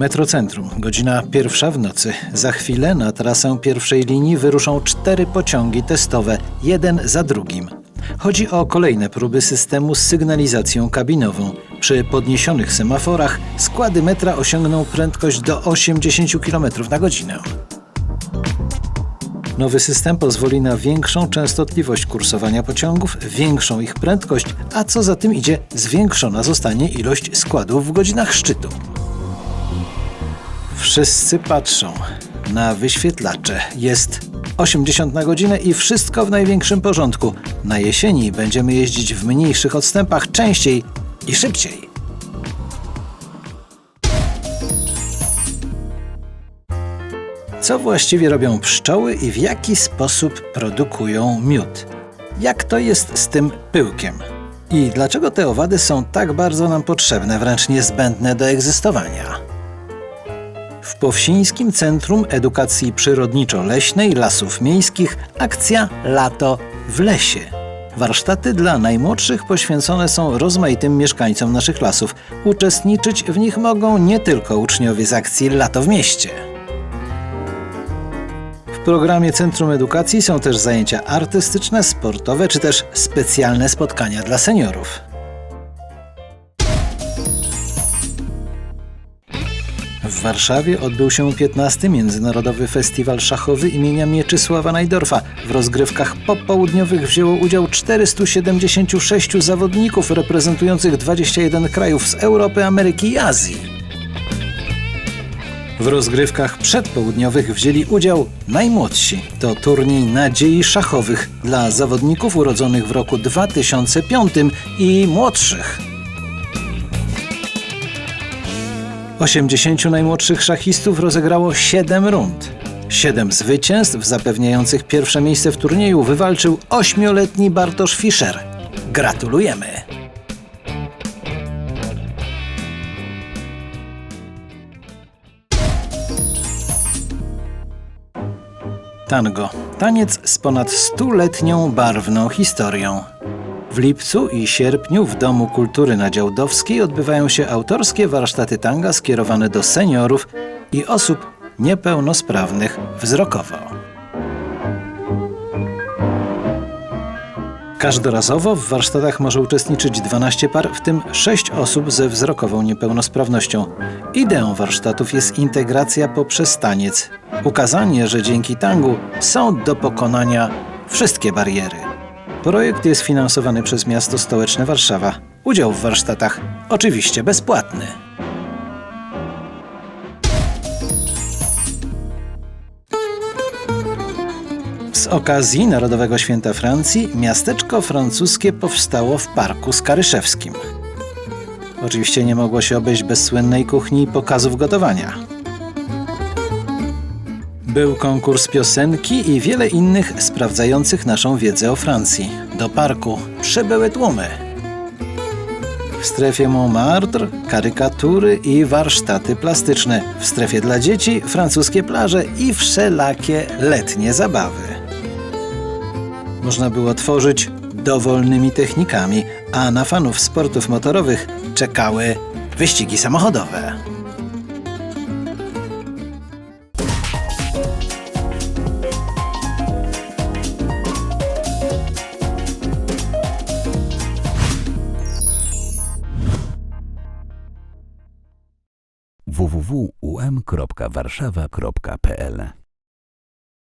Metrocentrum, godzina pierwsza w nocy. Za chwilę na trasę pierwszej linii wyruszą cztery pociągi testowe, jeden za drugim. Chodzi o kolejne próby systemu z sygnalizacją kabinową. Przy podniesionych semaforach składy metra osiągną prędkość do 80 km na godzinę. Nowy system pozwoli na większą częstotliwość kursowania pociągów, większą ich prędkość, a co za tym idzie, zwiększona zostanie ilość składów w godzinach szczytu. Wszyscy patrzą na wyświetlacze. Jest 80 na godzinę i wszystko w największym porządku. Na jesieni będziemy jeździć w mniejszych odstępach częściej i szybciej. Co właściwie robią pszczoły i w jaki sposób produkują miód? Jak to jest z tym pyłkiem? I dlaczego te owady są tak bardzo nam potrzebne, wręcz niezbędne do egzystowania? W Powsińskim Centrum Edukacji Przyrodniczo-Leśnej Lasów Miejskich akcja Lato w lesie. Warsztaty dla najmłodszych poświęcone są rozmaitym mieszkańcom naszych lasów. Uczestniczyć w nich mogą nie tylko uczniowie z akcji Lato w mieście. W programie Centrum Edukacji są też zajęcia artystyczne, sportowe czy też specjalne spotkania dla seniorów. W Warszawie odbył się 15. Międzynarodowy Festiwal Szachowy imienia Mieczysława Najdorfa. W rozgrywkach popołudniowych wzięło udział 476 zawodników reprezentujących 21 krajów z Europy, Ameryki i Azji. W rozgrywkach przedpołudniowych wzięli udział najmłodsi. To turniej nadziei szachowych dla zawodników urodzonych w roku 2005 i młodszych. 80 najmłodszych szachistów rozegrało 7 rund. 7 zwycięstw zapewniających pierwsze miejsce w turnieju wywalczył 8-letni Bartosz Fischer. Gratulujemy! Tango. Taniec z ponad stuletnią barwną historią. W lipcu i sierpniu w Domu Kultury na Działdowskiej odbywają się autorskie warsztaty tanga skierowane do seniorów i osób niepełnosprawnych wzrokowo. Każdorazowo w warsztatach może uczestniczyć 12 par, w tym 6 osób ze wzrokową niepełnosprawnością. Ideą warsztatów jest integracja poprzez taniec, ukazanie, że dzięki tangu są do pokonania wszystkie bariery. Projekt jest finansowany przez miasto stołeczne Warszawa. Udział w warsztatach oczywiście bezpłatny. Z okazji Narodowego Święta Francji miasteczko francuskie powstało w Parku Skaryszewskim. Oczywiście nie mogło się obejść bez słynnej kuchni i pokazów gotowania. Był konkurs piosenki i wiele innych sprawdzających naszą wiedzę o Francji. Do parku przybyły tłumy. W strefie Montmartre karykatury i warsztaty plastyczne. W strefie dla dzieci francuskie plaże i wszelakie letnie zabawy. Można było tworzyć dowolnymi technikami, a na fanów sportów motorowych czekały wyścigi samochodowe. www.um.warszawa.pl